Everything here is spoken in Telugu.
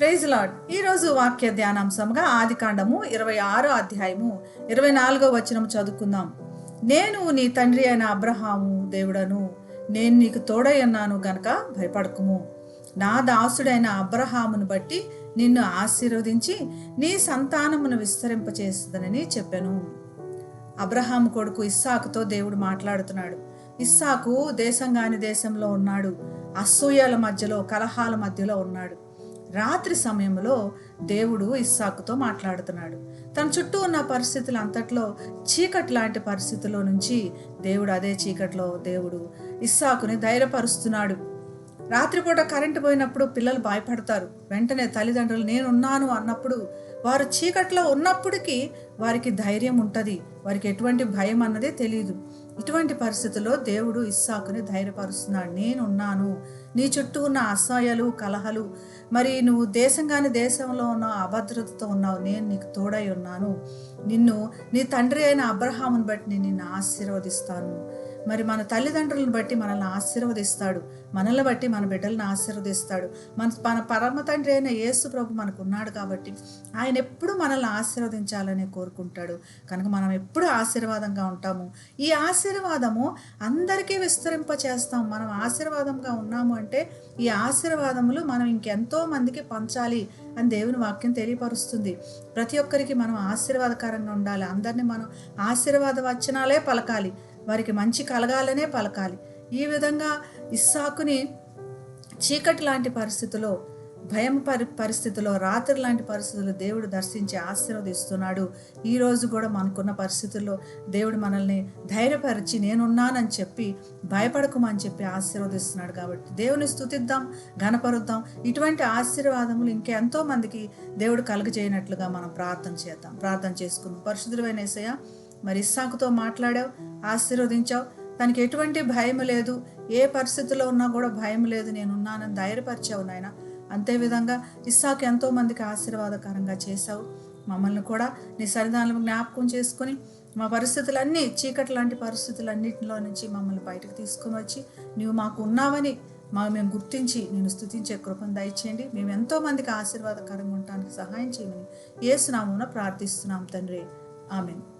ప్రైజ్ లాడ్ ఈరోజు వాక్య ధ్యానాంశంగా ఆది కాండము ఇరవై ఆరో అధ్యాయము ఇరవై నాలుగో వచనం చదువుకుందాం. నేను నీ తండ్రి అయిన అబ్రహాము దేవుడను నేను నీకు తోడై ఉన్నాను గనక భయపడకుము. నా దాసుడైన అబ్రహామును బట్టి నిన్ను ఆశీర్వదించి నీ సంతానమును విస్తరింపచేస్తుందని చెప్పాను. అబ్రహాం కొడుకు ఇస్సాకుతో దేవుడు మాట్లాడుతున్నాడు. ఇస్సాకు దేశంగాని దేశంలో ఉన్నాడు. అసూయల మధ్యలో కలహాల మధ్యలో ఉన్నాడు. రాత్రి సమయంలో దేవుడు ఇస్సాకుతో మాట్లాడుతున్నాడు. తన చుట్టూ ఉన్న పరిస్థితులు అంతట్లో చీకటి లాంటి పరిస్థితుల్లో నుంచి దేవుడు అదే చీకట్లో దేవుడు ఇస్సాకుని ధైర్యపరుస్తున్నాడు. రాత్రిపూట కరెంటు పోయినప్పుడు పిల్లలు భయపడతారు. వెంటనే తల్లిదండ్రులు నేనున్నాను అన్నప్పుడు వారు చీకట్లో ఉన్నప్పటికీ వారికి ధైర్యం ఉంటుంది. వారికి ఎటువంటి భయం అన్నదే తెలియదు ఇటువంటి పరిస్థితుల్లో దేవుడు ఇస్సాకుని ధైర్యపరుస్తున్నాడు. నేనున్నాను. నీ చుట్టూ ఉన్న అసహాయాలు కలహలు మరి నువ్వు దేశంగాని దేశంలో ఉన్న అభద్రతతో ఉన్నావు. నేను నీకు తోడై ఉన్నాను. నిన్ను నీ తండ్రి అయిన అబ్రహామును బట్టి నేను నిన్ను ఆశీర్వదిస్తాను. మరి మన తల్లిదండ్రులను బట్టి మనల్ని ఆశీర్వదిస్తాడు. మనల్ని బట్టి మన బిడ్డలను ఆశీర్వదిస్తాడు. మన మన పరమ తండ్రి అయిన యేసు ప్రభు మనకు ఉన్నాడు కాబట్టి ఆయన ఎప్పుడు మనల్ని ఆశీర్వదించాలని కోరుకుంటాడు. కనుక మనం ఎప్పుడు ఆశీర్వాదంగా ఉంటాము. ఈ ఆశీర్వాదము అందరికీ విస్తరింప చేస్తాం మనం ఆశీర్వాదంగా ఉన్నాము అంటే ఈ ఆశీర్వాదములు మనం ఇంకెంతో మందికి పంచాలి అని దేవుని వాక్యం తెలియపరుస్తుంది. ప్రతి ఒక్కరికి మనం ఆశీర్వాదకరంగా ఉండాలి. అందరినీ మనం ఆశీర్వాద వచనాలే పలకాలి. వారికి మంచి కలగాలనే పలకాలి. ఈ విధంగా ఇస్సాకుని చీకటి లాంటి పరిస్థితిలో భయం పరి పరిస్థితిలో రాత్రి లాంటి పరిస్థితుల్లో దేవుడు దర్శించి ఆశీర్వదిస్తున్నాడు. ఈరోజు కూడా మనకున్న పరిస్థితుల్లో దేవుడు మనల్ని ధైర్యపరిచి నేనున్నానని చెప్పి భయపడకమని చెప్పి ఆశీర్వదిస్తున్నాడు కాబట్టి దేవుని స్థుతిద్దాం ఘనపరుద్దాం. ఇటువంటి ఆశీర్వాదములు ఇంకెంతో మందికి దేవుడు కలుగజేయనట్లుగా మనం ప్రార్థన చేద్దాం. ప్రార్థన చేసుకుందాం. పరిశుద్ధులైన ఏసయ్య మరి ఇస్సాకుతో మాట్లాడావు ఆశీర్వదించావు. తనకి ఎటువంటి భయం లేదు. ఏ పరిస్థితిలో ఉన్నా కూడా భయం లేదు. నేనున్నానని ధైర్యపరిచావు నాయన. అంతేవిధంగా ఇస్సాకు ఎంతో మందికి ఆశీర్వాదకరంగా చేశావు. మమ్మల్ని కూడా నీ సన్నిధానం జ్ఞాపకం చేసుకొని మా పరిస్థితులన్నీ చీకటి లాంటి పరిస్థితులన్నింటిలో నుంచి మమ్మల్ని బయటకు తీసుకొని వచ్చి నీవు మాకు ఉన్నావని మా మేము గుర్తించి నేను స్థుతించే కృపను దయచేయండి. మేము ఎంతో మందికి ఆశీర్వాదకరంగా ఉండటానికి సహాయం చేయమని ఏసునామున ప్రార్థిస్తున్నాం తండ్రి. ఆమెను.